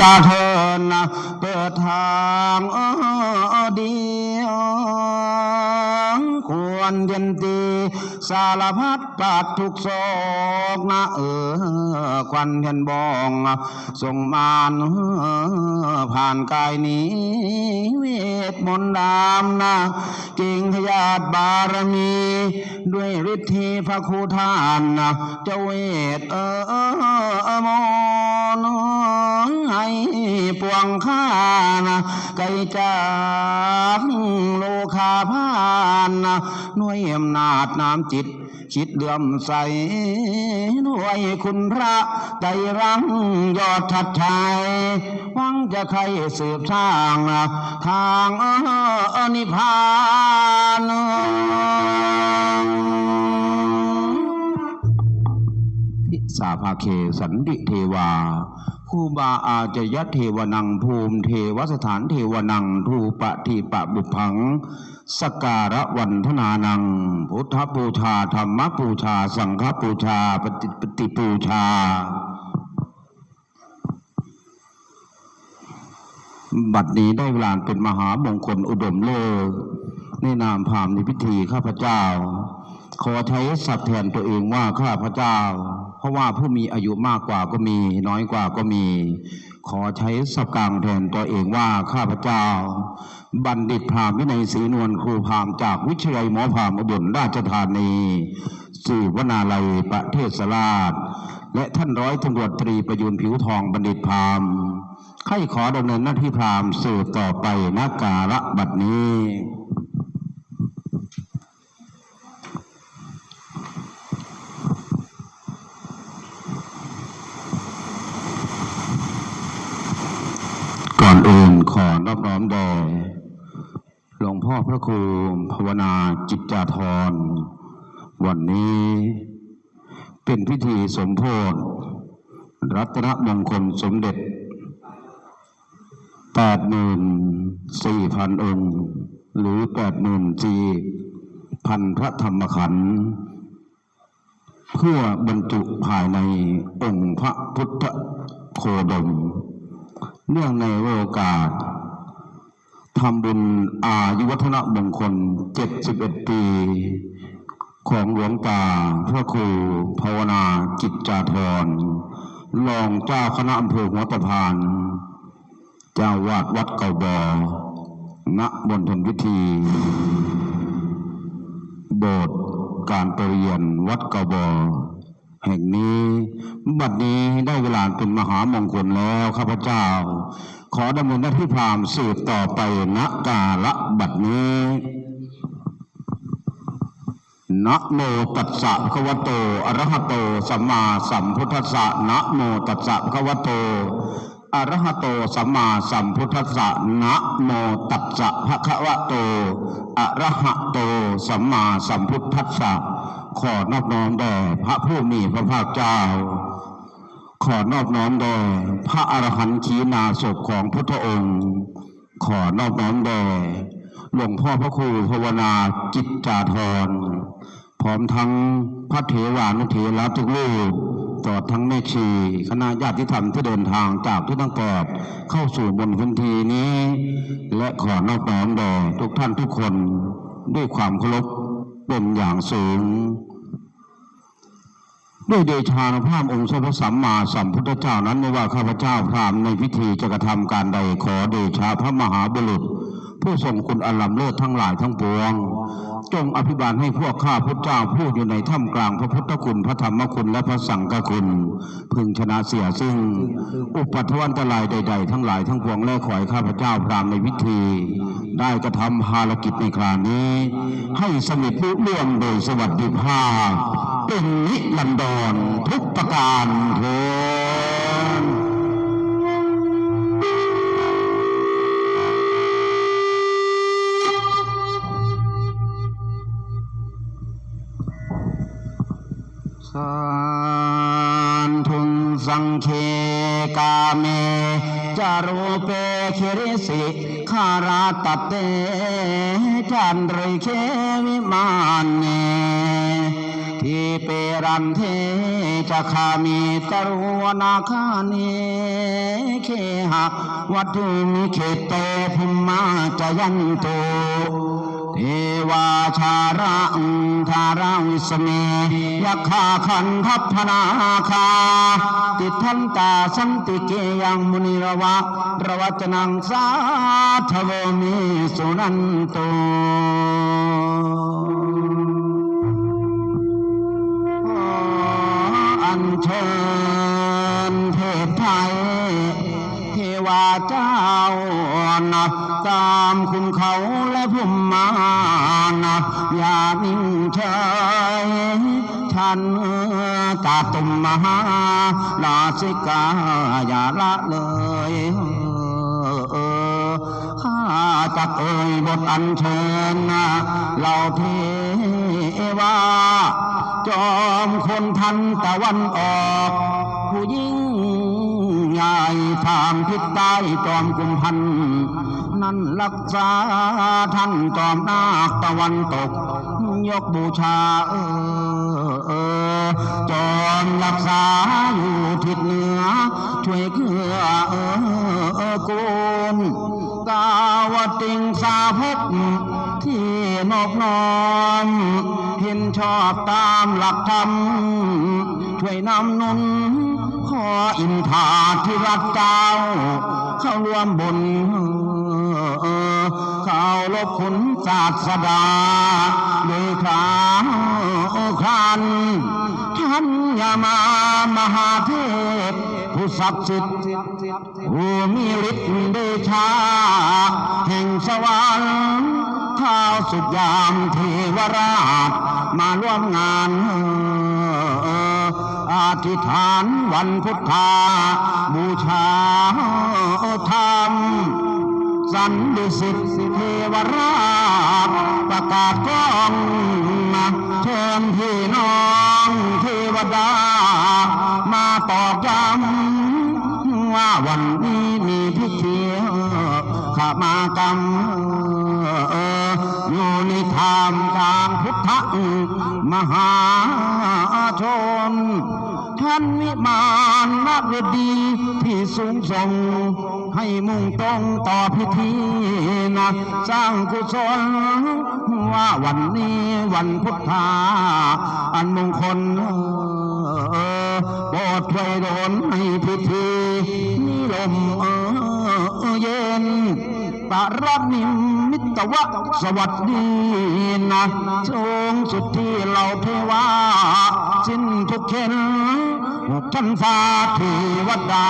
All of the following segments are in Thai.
ตาเทินนะเปิดทางเออเดีย วควรเย็นตีสารพัดปาดทุกโศกนะเออควันเห็นบองส่งมานผ่านกายนี้เวทมนต์ดามนะกิ่งขยาดบารมี ด้วยฤทธิพระคูทานนะเจ้าเวทเออเออมนให้ปวงข้านะไกลจากโลคาพานนะหน่วยอำนาจน้ำจิตคิดเลื่อมใสด้วยคุณพระใจรังยอดทัดชัยหวังจะใครสืบสร้างทางอนิพพานทิสาภาเคสันติเทวา คูบาอาจยเทวนังภูมิเทวสถานเทวนังทูปะทีปะบุพัง สการะวันธนานัง พุทธบูชาธรรมบูชา สังฆบูชาปฏิปฏิบูชา บัดนี้ได้เวลาเป็นมหามงคลอุดมเลิศในนามพามในพิธีข้าพเจ้า ขอใช้สัตว์แทนตัวเองว่าข้าพเจ้า เพราะว่าผู้มีอายุมากกว่าก็มี น้อยกว่าก็มี ขอใช้สับกลางแทนตัวเองว่าข้าพเจ้า บัณฑิตพราหมณ์วินัยศรีนวลครูพราหมณ์จากวิทยาลัยหมอพราหมณ์อุบลราชธานีสื่อวนาลัยประเทศสราช และท่านร้อยตำรวจตรีประยุนผิวทองบัณฑิตพราหมณ์ใครขอดำเนินหน้าที่พราหมณ์สืบต่อไปนักการะบัดนี้ ก่อนอื่นข อนอบอมแด่หลวงพ่อพระครูภาวนาจิตจาธร วันนี้เป็นพิธีสมโพธิรัตนมงคลสมเด็จแปดหมื่นสี่พันองค์ หรือแปดหมื่นสี่พันพระธรรมขันธ์เพื่อบรรจุภายในองค์พระพุทธโคดม เนื่องในโอกาส ทำบุญอายุวัฒนมงคล 71 ปี ของหลวงตาพระครูภาวนาจิตจาธรรองเจ้าคณะอำเภอหัวตะพาน เจ้าวาดวัดเก่าบอณบนทนพิธี โบสถ์การประเรียนวัดเก่าบอแห่งนี้ บัดนี้ได้เวลาเป็นมหามงคลแล้วข้าพเจ้า ขอดำเนินหน้าที่พรามสืบต่อไปณกาละบัดนี้นะโมตัสสะภะคะวะโตอะระหะโต สัมมาสัมพุทธัสสะนะโมตัสสะภะคะวะโตอะระหะโต สัมมาสัมพุทธัสสะนะโมตัสสะภะคะวะโตอะระหะโต สัมมาสัมพุทธัสสะขอนอบน้อมแด่พระผู้มีพระภาคเจ้า ขอนอบน้อมแด่พระอรหันต์ขีณาศพของพุทธองค์ ขอนอบน้อมแด่หลวงพ่อพระครูภาวนาจิตจาธรพร้อมทั้งพระเถวานุเถระทุกรูปตลอดทั้งแม่ชีคณะญาติธรรมที่เดินทางจากทุกทั้งแปดเข้าสู่บนพื้นที่นี้ และขอนอบน้อมแด่ทุกท่านทุกคนด้วยความเคารพเป็นอย่างสูง ด้วยเดชานุภาพองค์สมพระสัมมาสัมพุทธเจ้านั้นไม่ว่าข้าพเจ้าพราหมณ์ในพิธีจะกระทำการใดขอเดชาพระมหาบุรุษ ผู้ทรงคุณอันลำเลิศทั้งหลายทั้งปวง จงอภิบาลให้พวกข้าพุทธเจ้าผู้อยู่ในถ้ำกลางพระพุทธคุณพระธรรมคุณและพระสังฆคุณ พึงชนะเสียซึ่ง อุปัทวันตรายใด ๆ ทั้งหลายทั้งปวงและขอให้ข้าพเจ้าพรามในพิธี ได้กระทำภารกิจในคราวนี้ ให้สมิทลุล่วงโดยสวัสดิภาพเป็นนิรันดรทุกประการเถิด สังเคกาเมจารุเปคิริสิขาราตเตจันริเควิมานเนทีเปรันเทจะคามีตรวนาคาเนเคหะวัตุมิเขเตภูมมาจยันโต เทวาชารังธาราวิสเมยักขาคันทัพพนาคา ติทันตาสันติเกยังมุนิรวะระวัจนังสาทวมิสุนันโตขออัญเชิญเทพไทยเทวาเจ้า นะตามคุณเขาและพุ่มมานะอย่านิ่งเฉยฉันจะตุ่มมหาลาสิกาอย่าละเลยข้าจะเอ่ยบทอัญเชิญนะเราเทวา จอมคนทันตะวันออก ผู้ยิ่ง ใหญ่ทางทิศใต้จอมกุมพัน นั้นรักษาท่านจอมนาคตะวันตก ยกบูชาเออเออจอมรักษาอยู่ทิศเหนือ ช่วยเกื้อเออเออกุลกาวติงสาภพที่นอบนอมเห็นชอบตามหลักธรรมช่วยนำนุน ออินทาที่รักเจ้า เข้าร่วมบุญเข้าลบคุณศาสดาโดยคราวครันท่านยามามหาเทพผู้ศักดิ์สิทธิ์ผู้มีฤทธิ์เดชาแห่งสวรรค์ท้าสุดยามเทวราชมาร่วมงาน ธิษฐานวันพุทธา บูชาธรรม สันดิสิทธิเทวราชประกาศก้องมาเชิญพี่น้องเทวดา มาตอกย้ำว่าวันนี้มีพิธีขมากรรม อยู่ในธรรมกลางพุทธมหาชน ท่านวิมานนาฏดีที่สูงส่ง ให้มุ่งตรงต่อพิธีนะสร้างกุศลว่าวันนี้วันพุทธา อันมงคลเออโปรดช่วยโดนให้พิธีนิลมเย็นปารับนิม ตวะสวัสดีนะชงสุดที่เราเทวาสิ้นทุกเข็นหกชั้นฟ้าเทวดา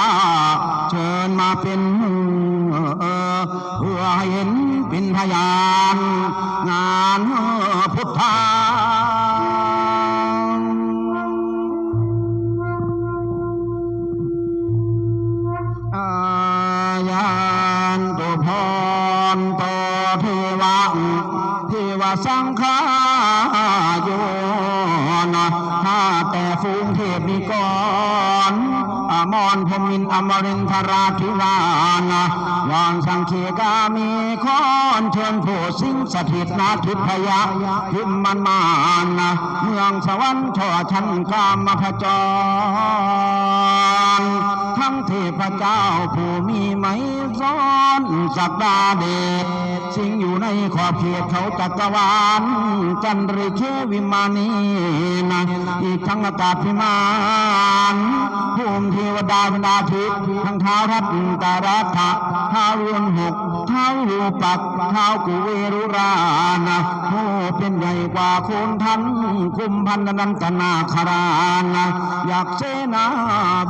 เชิญมาเป็นเพื่อให้เห็นเป็นพยานงานพุทธา มรพมินอมรินทราธิวานะวางสังเขกามีขอนเชิญผู้สิงสถิตนาทิพยะพิมมันมานะเมืองสวรรค์ช่อชั้นกามพจร ทั้งเทพเจ้าผู้มีไหมซ้อนสักดาเดชสิงอยู่ในขอบเขตเขาจักรวาลจันริเควิมานีนะอีกทั้งอากาศพิมานภูมิเทวดาบรรดาทิพย์ทั้งเท้ารัตตารัฐะท้ารุนหก เท้ารูปักเท้ากุเวรุรานะผู้เป็นใหญ่กว่าโคนทันคุมพันนันตนาคารานะอยากเสนา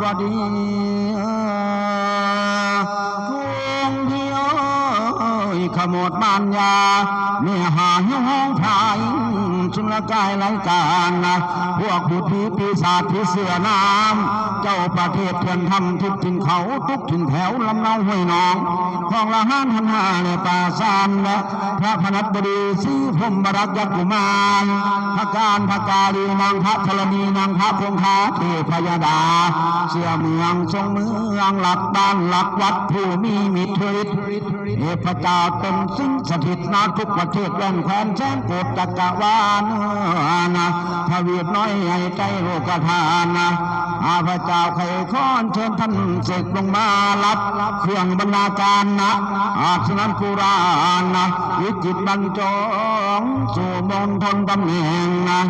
บดีคงเที่ยวขโมดมานยาเมียหาหิ้วห้องพาย ชุนละกายไร้การนะพวกผู้ผีปีศาจที่เสือน้ำเจ้าประเทศเถื่อนทำทุกถิ่นเขาทุกถิ่นแถวลำเนาห้วยหนองของละห้านหันหาในป่าซานและพระพนัสบดีสีพรมบรักยักกุมารพระการพระกาลีนางพระธรณีนางพระคงคาเทพยดา เสื้อเมืองทรงเมืองหลักบ้านหลักวัดผู้มีมิตรฤทธิ์เทพเจ้าตนสิงสถิตนาทุกประเทศแว่นแคว้นแจ้งโกดจักรวาลานนะพระเวียดน้อยให้ใจโลกทานนะอาพระเจ้าไข่ค้อนเชิญท่านเสกลงมารับเครื่องบรรณาการนะอาสนันปุราณนะวิจิตบรรจงสู่มณฑลตำแหน่งนะ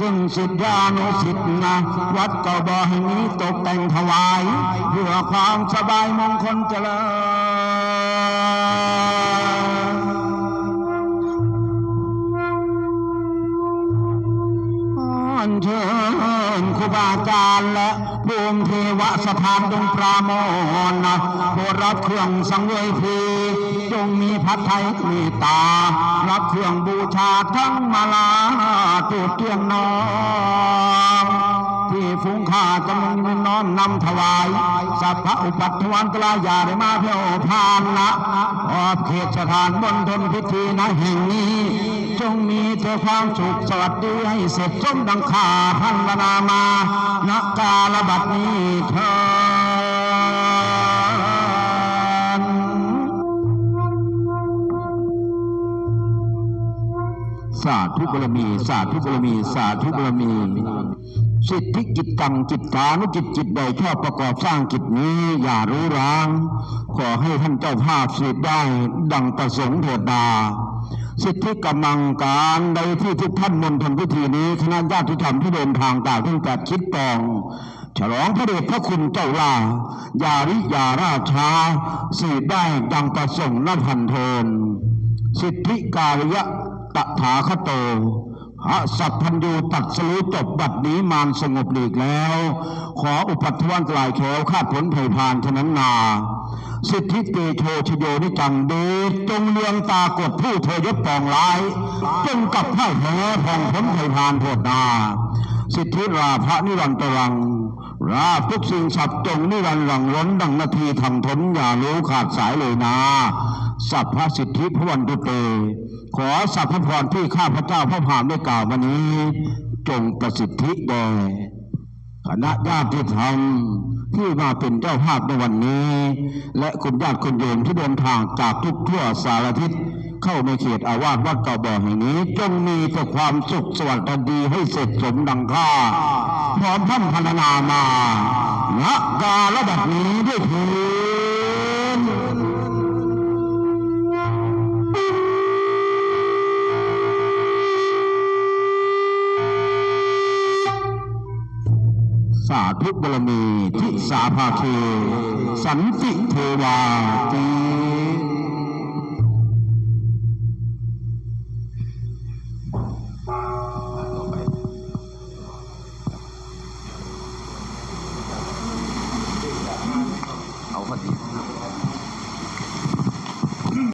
ซึ่งสิทธิานุสิทธินะวัดเก่าบ่อแห่งนี้ตกแต่งถวาย เพื่อความสบายมงคลเจริญ เชิญครูบาอาจารย์และภูมิเทวสถานจงปราโมทนะโปรดรับเครื่องสังเวยพีจงมีพัดไทยเมตตา รับเครื่องบูชาทั้งมาลาตูดเตียงนองที่ฟุ้งข้าจำนวนน้อมนำถวาย สัพพะอุปัตวันตรายาได้มาเพียวพานนะออบเขตสถานบนทนพิธีนะแห่งนี้ จงมีแต่ความสุขสวัสดีให้เสร็จสมดังข่าพันวนามาณกาลบัดนี้เถิดสาธุบารมีสาธุบารมีสาธุบารมีสิทธิกิจตังจิตตานุจิตจิตใดชอบประกอบสร้างกิจนี้อย่ารู้ร้าง ขอให้ท่านเจ้าภาพสืบได้ดังประสงค์เถิดดา สิทธิกำลังการใดที่ทุกท่านมนทนพิธีนี้คณะญาติธรรมที่เดินทางต่างทั้งแต่คิดตอง ฉลองพระเดชพระคุณเจ้าล่ายาริยาราชาสืบได้ดังประสงค์นพันเทินสิทธิกายะตถาคโต หะสัพพัญญูตัดสรู้จบบัดนี้มารสงบหลีกแล้ว ขออุปัตถวันกลายแขวคาดผลไผ่พานเทนั้นนาสิทธิเตโชชโยนิจังเดชจงเลืองตากดผู้เธอยศปองร้าย จงกับพ่ายแพ้ผ่องพ้นไผ่พานโทษนาสิทธิราภะนิรันตรังราทุกสิ่งสับจงนิรันดร์หลังล้นดังนาทีทำทนอย่ารู้ขาดสายเลยนะสัพพสิทธิพระวันตุเต ขอสัพพพรที่ข้าพเจ้าพระพามได้กล่าววันนี้ จงประสิทธิแด่คณะญาติธรรมที่มาเป็นเจ้าภาพในวันนี้ และคุณญาติคุณโยมที่เดินทางจากทุกทั่วสารทิศเข้าในเขตอาวาสวัดเก่าบ่อแห่งนี้ จงมีแต่ความสุขสวัสดีให้เสร็จสมดังค่าพร้อมพันพรรณนามาณกาลบัดนี้ด้วยเถิ สาธุบรมีทิสาภาคีสันติเทวาตี